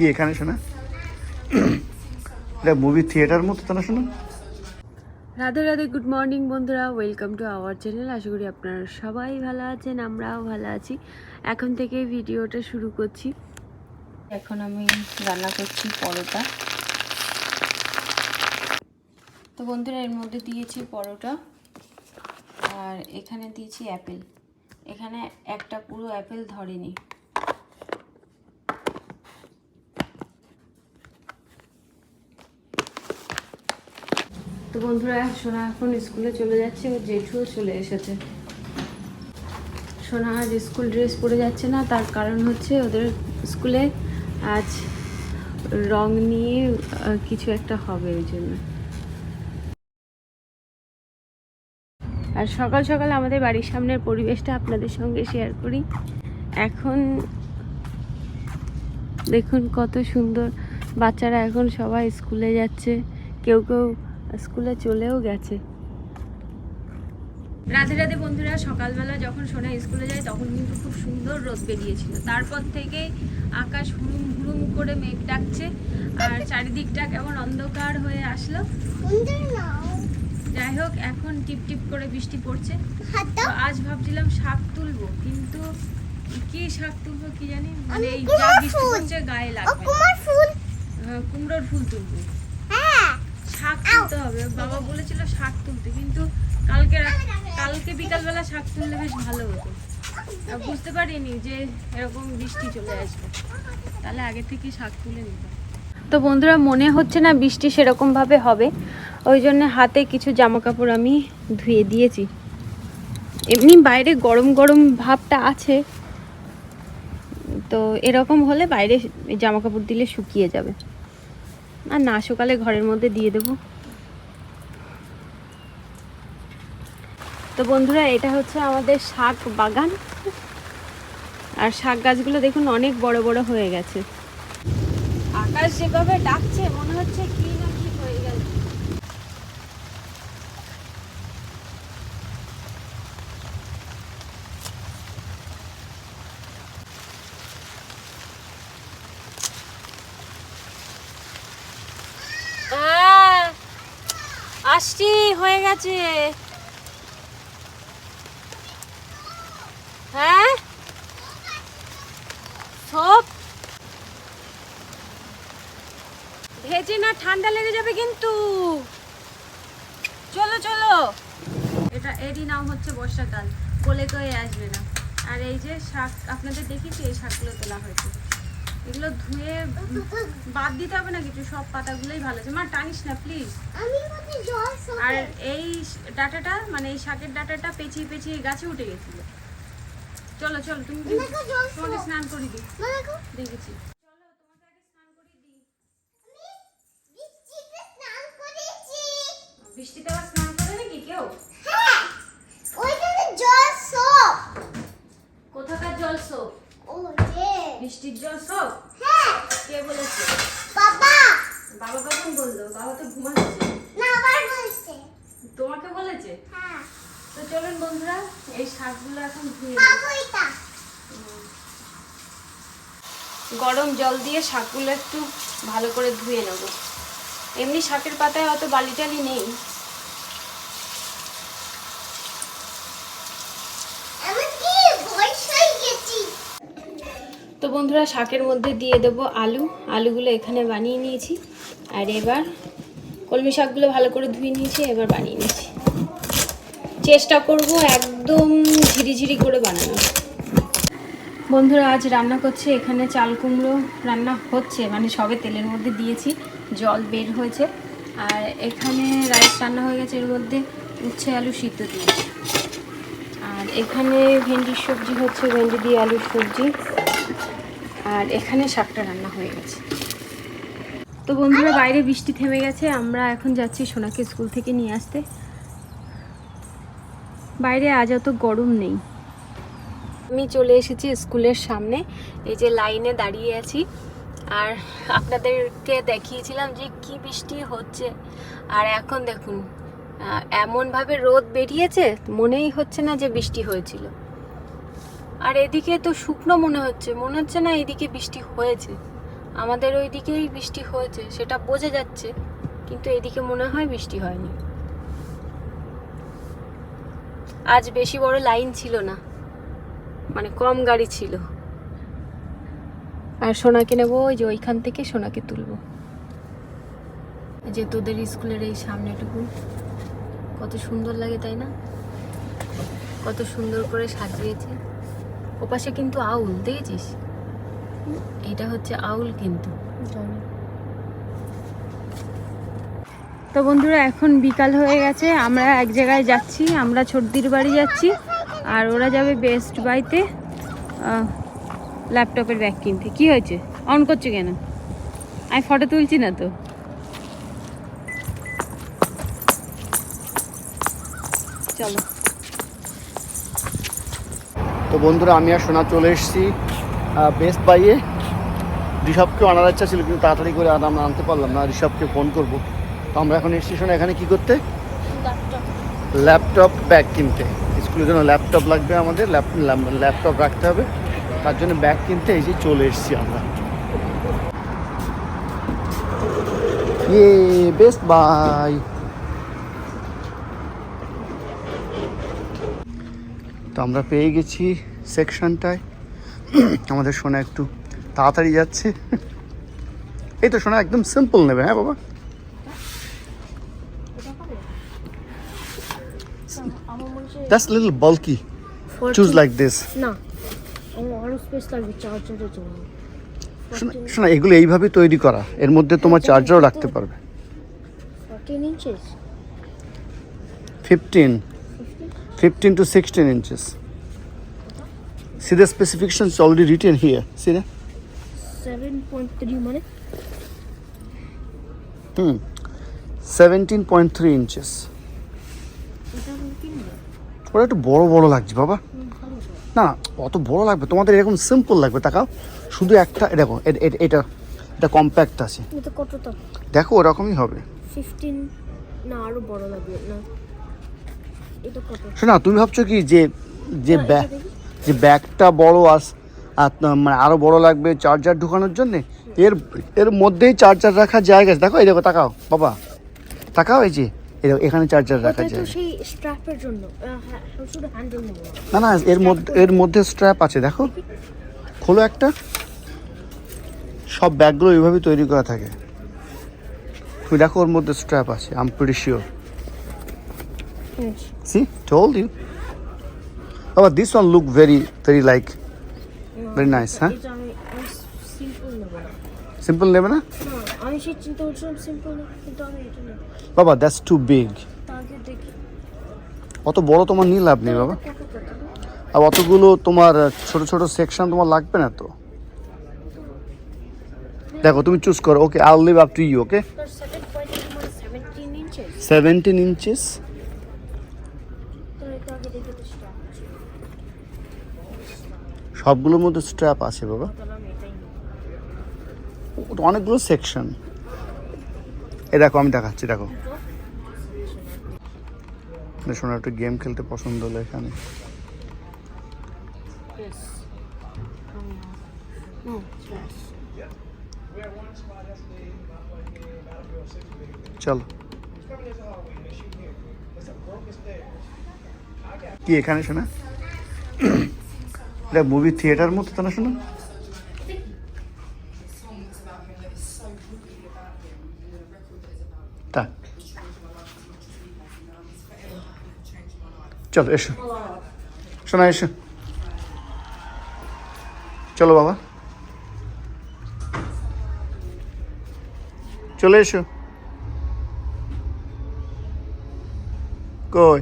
কি এখানে শোনা? এটা মুভি থিয়েটার মতো তো না শোনা? রাধে রাধে গুড মর্নিং বন্ধুরা ওয়েলকাম টু আওয়ার চ্যানেল আশা করি আপনারা সবাই ভালো আছেন, আমরাও ভালো আছি। এখন থেকে ভিডিওটা শুরু করছি। এখন আমি রান্না করছি পরোটা। তো বন্ধুরা, এর মধ্যে দিয়েছি পরোটা, আর এখানে দিয়েছি অ্যাপেল। এখানে একটা পুরো অ্যাপেল ধরেনি। বন্ধুরা, সোনা এখন স্কুলে চলে যাচ্ছে ও জেঠুও চলে এসেছে। সোনা আজ স্কুল ড্রেস পরে যাচ্ছে না, তার কারণ হচ্ছে ওদের স্কুলে আজ রং নিয়ে কিছু একটা হবে ওই জন্য। আর সকাল সকাল আমাদের বাড়ির সামনের পরিবেশটা আপনাদের সঙ্গে শেয়ার করি। এখন দেখুন কত সুন্দর বাচ্চারা এখন সবাই স্কুলে যাচ্ছে। কেউ কেউ স্কুলে চলেও গেছে। রাধে রাধে বন্ধুরা সকালবেলা যখন সোনা স্কুলে যায় তখন কিন্তু খুব সুন্দর রোদ বেরিয়েছিল। তারপর থেকে আকাশ হুড়ুম হুড়ুম করে মেঘ ডাকছে আর চারিদিকটা কেমন অন্ধকার হয়ে আসলো। যাই হোক এখন টিপ টিপ করে বৃষ্টি পড়ছে। তো আজ ভাবছিলাম শাক তুলবো কিন্তু কি শাক তুলবো কি জানি? মানে এই যা বৃষ্টি পড়ছে গায়ে লাগবে হ্যাঁ, কুমড়োর ফুল তুলবো। শাক তুলতে হবে। বাবা বলেছিল শাক তুলতে, কিন্তু কালকে কালকে বিকালবেলা শাক তুললে বেশ ভালো হতো। বুঝতে পারিনি যে এরকম বৃষ্টি চলে আসবে। তাহলে আগে থেকে শাক তুলে নিতাম তো বন্ধুরা, মনে হচ্ছে না বৃষ্টি সেরকম ভাবে হবে। ওই জন্য হাতে কিছু জামা কাপড় আমি ধুয়ে দিয়েছি। এমনি বাইরে গরম গরম ভাবটা আছে। তো এরকম হলে বাইরে জামা কাপড় দিলে শুকিয়ে যাবে। আর না সকালে ঘরের মধ্যে দিয়ে দেব। তো বন্ধুরা, এটা হচ্ছে আমাদের শাক বাগান। আর শাক গাছগুলো দেখুন অনেক বড় বড় হয়ে গেছে। আকাশ যেভাবে ডাকছে, মনে হচ্ছে কি না কি হয়ে গেল আহ, আসছি, হয়ে গেছে। হ্যাঁ? সব ভেজে না, ঠান্ডা লেগে যাবে কিন্তু। চলো চলো। এটা এরই নাম হচ্ছে বর্ষাকাল বলে কয়ে আসবে না। আর এই যে শাক, আপনাদের দেখেছি এই শাকগুলো তোলা হয়েছে। এগুলো ধুয়ে বাদ দিতে হবে না কিছু সব পাতাগুলোই ভালো আছে। মা টানিস না প্লিজ আর এই ডাটাটা মানে এই শাকের ডাটাটা পেঁচিয়ে পেঁচিয়ে গাছে উঠে গেছিল। চলো চলো তুমি তোমাকে স্নান করে দিই। দেখেছি। বৃষ্টিতে আবার স্নান করে নাকি কেউ? বৃষ্টির জল সোপ কে বলেছে? বাবা। কখন বলল? বাবা তো ঘুমাচ্ছে। তোমাকে বলেছে? তো চলুন বন্ধুরা এই শাকগুলো এখন ধুয়ে। গরম জল দিয়ে শাকগুলো একটু ভালো করে ধুয়ে নেব। এমনি শাকের পাতায় অত বালি টালি নেই তো বন্ধুরা, শাকের মধ্যে দিয়ে দেব আলু। আলুগুলো এখানে বানিয়ে নিয়েছি। আর এবার কলমি শাকগুলো ভালো করে ধুয়ে নিয়েছি, এবার বানিয়ে নিয়েছি চেষ্টা করব একদম ঝিরিঝিরি করে বানানো বন্ধুরা, আজ রান্না করছে এখানে চাল কুমড়ো রান্না হচ্ছে মানে সবে তেলের মধ্যে দিয়েছি, জল বের হয়েছে। আর এখানে রাইস রান্না হয়ে গেছে, এর মধ্যে উচ্ছে আলু সিদ্ধ দিয়েছি। আর এখানে ভেন্ডির সবজি হচ্ছে, ভেন্ডি দিয়ে আলুর সবজি। আর এখানে শাকটা রান্না হয়ে গেছে। তো বন্ধুরা, বাইরে বৃষ্টি থেমে গেছে। আমরা এখন যাচ্ছি সোনাকে স্কুল থেকে নিয়ে আসতে। বাইরে আজ অত গরম নেই। আমি চলে এসেছি স্কুলের সামনে। এই যে লাইনে দাঁড়িয়ে আছি। আর আপনাদেরকে দেখিয়েছিলাম যে কি বৃষ্টি হচ্ছে। আর এখন দেখুন এমনভাবে রোদ বেরিয়েছে, মনেই হচ্ছে না যে বৃষ্টি হয়েছিল। আর এদিকে তো শুকনো মনে হচ্ছে। মনে হচ্ছে না এদিকে বৃষ্টি হয়েছে। আমাদের ওই দিকেই বৃষ্টি হয়েছে, সেটা বোঝা যাচ্ছে, কিন্তু এদিকে মনে হয় বৃষ্টি হয়নি। আজ বেশি বড় লাইন ছিল না মানে কম গাড়ি ছিল। আর সোনাকে নেব, ওই যে ওইখান থেকে সোনাকে তুলবো। যে তোদের স্কুলের এই সামনেটুকু, কত সুন্দর লাগে, তাই না? কত সুন্দর করে সাজিয়েছে। ওপাশে কিন্তু আউল, দেখেছিস? এটা হচ্ছে আউল কিন্তু। তো বন্ধুরা, এখন বিকাল হয়ে গেছে, আমরা এক জায়গায় যাচ্ছি, আমরা ছোটদির বাড়ি যাচ্ছি, আর ওরা যাবে বেস্ট বাইতে ল্যাপটপের ব্যাগ কিনতে। কি হয়েছে? অন করছে কেন? আমি ফটো তুলছি না তো। চলো। তো বন্ধুরা আমি আর সোনা চলে এসেছি বেস্ট বাইয়ে ঋষভকে আনার ইচ্ছা ছিল কিন্তু তাড়াতাড়ি করে আর আমরা আনতে পারলাম না ঋষভকে ফোন করব। তো আমরা এখন এসেছি সোনা এখানে কি করতে? ল্যাপটপ ব্যাগ কিনতে। স্কুলের জন্য ল্যাপটপ লাগবে আমাদের ল্যাপটপ রাখতে হবে। তার জন্য ব্যাগ কিনতে এই যে চলে এসেছি আমরা। ইয়ে বেস্ট বাই তো আমরা পেয়ে গেছি সেকশনটায়। আমাদের সোনা একটু তাড়াতাড়ি যাচ্ছে। এই তো সোনা একদম সিম্পল নেবে হ্যাঁ বাবা? That's little bulky choose like this না। শোনা এগুলো এইভাবে তৈরি করা। এর মধ্যে তোমার চার্জারও রাখতে পারবে। Fifteen fifteen to sixteen inches See the specifications already written here. See that? Seven point three মানে Hmm. 17.3 inches. ওটা একটু বড় বড় লাগছে বাবা। না অত বড় লাগবে তোমাদের এরকম সিম্পল লাগবে তাকাও শুধু একটা দেখো এটা এটা কম্প্যাক্ট আছে দেখো ওরকমই হবে ফিফটিন না আরও বড় লাগবে না শোনা তুমি ভাবছ কি যে যে না, ব্যাগ যে ব্যাগটা বড় আস মানে আরও বড় লাগবে চার্জার ঢোকানোর জন্য? এর এর মধ্যেই চার্জার রাখার জায়গা আছে। দেখো এই দেখো তাকাও বাবা। তাকাও এই যে এখানে চার্জার জন্য। আহ, হ্যাঁ, নেব। না না এর মধ্যে এর মধ্যে স্ট্র্যাপ আছে দেখো। খোলো একটা। সব ব্যাগগুলো এইভাবে তৈরি করা থাকে। তুমি দেখো ওর মধ্যে স্ট্র্যাপ আছে I'm pretty sure she told you. বাবা this one look very very like Very nice, huh? Simple নেব না আমি সেই চিন্তা করছিলাম সিম্পল কিন্তু আমি এটা নেব বাবা দ্যাটস টু বিগ অত বড় তোমার নিয়ে লাভ নেই বাবা। আর অতগুলো তোমার ছোট ছোট সেকশন তোমার লাগবে না তো। দেখো তুমি চুজ করো। Okay I leave up to you okay তার সেভেন পয়েন্ট মানে ইঞ্চেস সেভেন্টিন ইঞ্চিস তো এটা আগে দেখে তো স্ট্র্যাপ আছে সবগুলোর মধ্যে স্ট্র্যাপ আছে বাবা। অনেকগুলো সেকশন এ দেখো, আমি দেখাচ্ছি, দেখো। শোনা, একটু গেম খেলতে পছন্দ হলো এখানে. চলো। কি এখানে শোনা? এটা মুভি থিয়েটার মতো তো না শোনা। তা। চলো, এসো। শোনা এসো। চলো বাবা। চলে এসো। কই?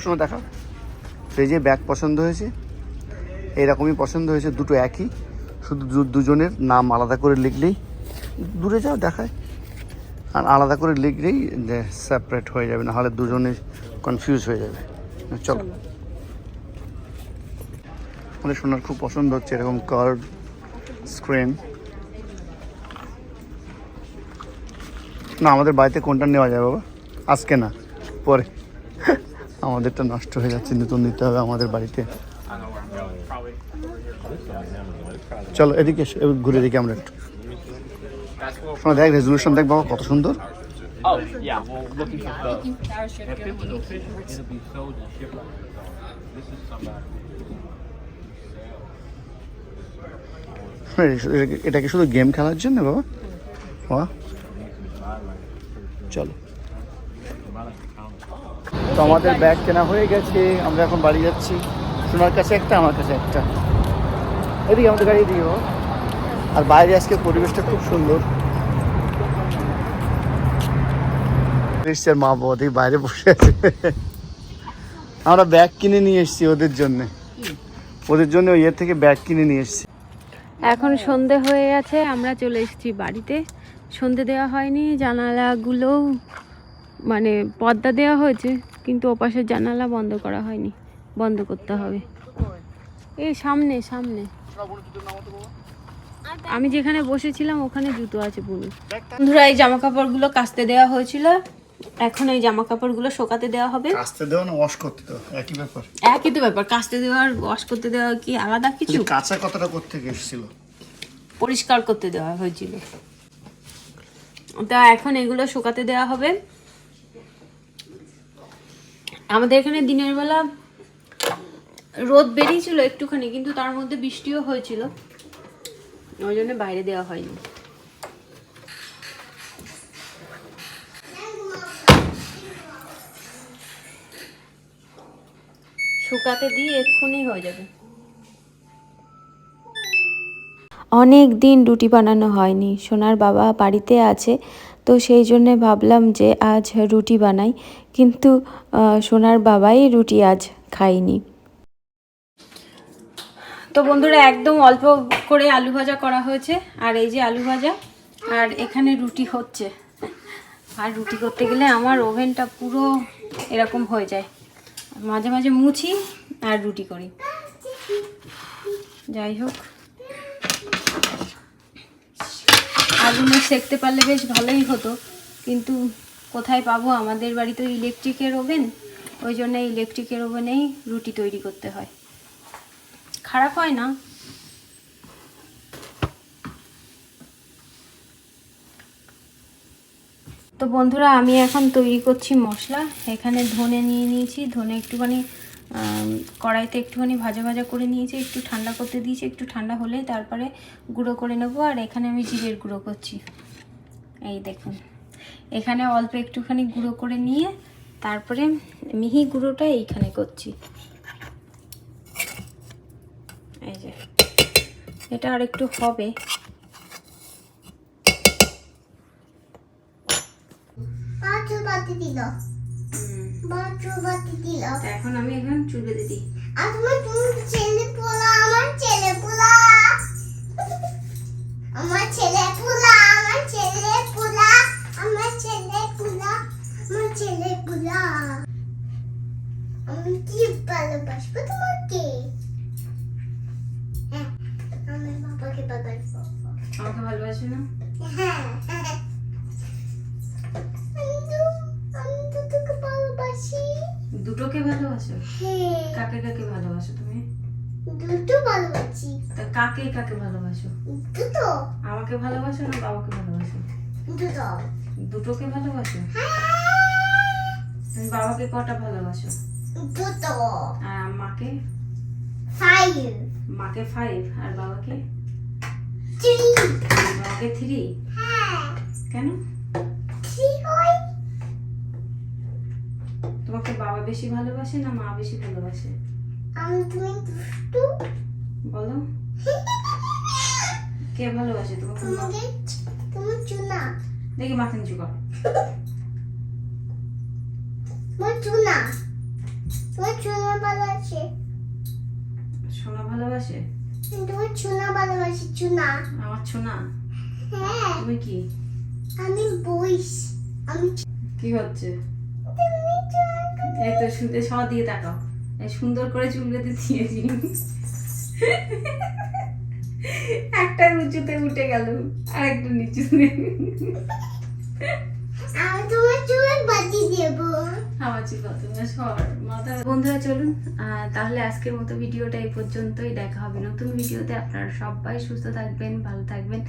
শোনো দেখা। সেই যে ব্যাগ পছন্দ হয়েছে এরকমই পছন্দ হয়েছে দুটো একই। শুধু দু- দুজনের নাম আলাদা করে লিখলেই দূরে যাও দেখায়। আর আলাদা করে লিখলেই সেপারেট হয়ে যাবে না হলে দুজনে কনফিউজ হয়ে যাবে। চলো। আমাদের সোনার খুব পছন্দ হচ্ছে এরকম কার্ড স্ক্রিন না আমাদের বাড়িতে কোনটা নেওয়া যায় বাবা? আজকে না পরে। আমাদেরটা নষ্ট হয়ে যাচ্ছে নতুন নিতে হবে আমাদের বাড়িতে। চলো এদিকে ঘুরে দেখি আমরা একটু। শোনা দেখ রেজলিউশন দেখ বাবা কত সুন্দর. হ্যাঁ, এটা- কি শুধু গেম খেলার জন্য বাবা? চলো। তো আমাদের ব্যাগ কেনা হয়ে গেছে, আমরা এখন বাড়ি যাচ্ছি। সোনার কাছে একটা, আমার কাছে একটা। এদিকে আমাদের গাড়ি দিও আর বাইরে আজকে পরিবেশটা খুব সুন্দর। মা বাবা বাইরে বসে আছে। আমরা ব্যাগ কিনে নিয়ে এসেছি ওদের জন্য। ওদের জন্য ওই ইয়ে থেকে ব্যাগ কিনে নিয়ে এসেছি। এখন সন্ধে হয়ে গেছে, আমরা চলে এসেছি বাড়িতে। সন্ধে দেওয়া হয়নি জানালাগুলোও মানে পর্দা দেওয়া হয়েছে কিন্তু ওপাশের জানালা বন্ধ করা হয়নি বন্ধ করতে হবে। এই সামনে সামনে। আমি যেখানে বসেছিলাম ওখানে জুতো আছে বুনু বন্ধুরা এই জামা কাপড়গুলো কাচতে দেওয়া হয়েছিল। এখন এই জামা কাপড়গুলো শোকাতে দেওয়া হবে। কাচতে দেওয়া না ওয়াশ করতে দেওয়া একই ব্যাপার। একই তো ব্যাপার কাচতে দেওয়া আর ওয়াশ করতে দেওয়া কি আলাদা কিছু? কাঁচা কথাটা করতে এসেছিল? পরিষ্কার করতে দেওয়া হয়েছিল। তা এখন এগুলো শুকাতে দেওয়া হবে। আমাদের এখানে দিনের বেলা রোদ বেরিয়েছিল একটুখানি, কিন্তু তার মধ্যে বৃষ্টিও হয়েছিল। ওই জন্য বাইরে দেওয়া হয়নি। শুকাতে দিয়ে এক্ষুনি হয়ে যাবে। অনেক দিন রুটি বানানো হয়নি। সোনার বাবা বাড়িতে আছে। তো সেই জন্যে ভাবলাম যে আজ রুটি বানাই। কিন্তু সোনার বাবাই রুটি আজ খাইনি তো বন্ধুরা, একদম অল্প করে আলু ভাজা করা হয়েছে। আর এই যে আলু ভাজা, আর এখানে রুটি হচ্ছে। আর রুটি করতে গেলে আমার ওভেনটা পুরো এরকম হয়ে যায়। মাঝে মাঝে মুছি আর রুটি করি। যাই হোক। আগুনে সেকতে পারলে বেশ ভালোই হতো। কিন্তু কোথায় পাবো? আমাদের বাড়িতে ইলেকট্রিকের ওভেন। ওই জন্য ইলেকট্রিকের ওভেনেই রুটি তৈরি করতে হয়। খারাপ হয় না? তো বন্ধুরা, আমি এখন তৈরি করছি মশলা। এখানে ধনে নিয়ে নিয়েছি। ধনে একটুখানি কড়াইতে একটুখানি ভাজা ভাজা করে নিয়েছি, একটু ঠান্ডা করতে দিয়েছি, একটু ঠান্ডা হলে তারপরে গুঁড়ো করে নেব, আর এখানে আমি জিরের গুঁড়ো করছি। এই দেখুন, এখানে অল্প একটুখানি গুঁড়ো করে নিয়ে তারপরে মিহি গুঁড়োটা এইখানে করছি। এই যে, এটা আর একটু হবে। দিল। এখন আমি এখন চুলে দিই। আর তোমার তুমি ছেলে পোলা? আমার ছেলে পোলা। আমার ছেলে পোলা আমার ছেলে পোলা আমার ছেলে পোলা আমার ছেলে পোলা। আমি কি ভালোবাসবো ভালোবাসি? দুটোকে ভালোবাসো? হ্যাঁ। কাকে কাকে ভালোবাসো তুমি? দুটো ভালোবাসি। তা কাকে কাকে ভালোবাসো? দুটো। আমাকে ভালোবাসো না বাবাকে ভালোবাসো? দুটো। দুটোকে ভালোবাসো? তুমি বাবাকে কটা ভালোবাসো? দুটো। আর মাকে ফাইভ মাকে ফাইভ আর বাবাকে? থ্রি বাবাকে থ্রি হ্যাঁ। কেন থ্রি হয় তোমাকে বাবা বেশি ভালোবাসে না মা বেশি ভালোবাসে? আমি তুমি দুষ্টু? বলো। কে ভালোবাসে তোমাকে তোমাকে তোমার চুনা। দেখি মাথা নিচু কর। তোমার চুনা। তোমার চুনা ভালোবাসে। সোনা ভালোবাসে? তোমার চুনা ভালোবাসে চুনা। আমার ছোনা হ্যাঁ। তুমি কি? আমি বইস। আমি কি হচ্ছে? তুমি চুনা এই তো শুনতে সব দিয়ে তাকাও। সুন্দর করে চুল বেঁধে দিয়েছি একটা উঁচুতে উঠে গেল আর একটা নিচুতে বন্ধুরা চলুন আহ, তাহলে আজকের মতো ভিডিওটা এই পর্যন্তই। দেখা হবে নতুন ভিডিওতে। আপনারা সবাই সুস্থ থাকবেন ভালো থাকবেন।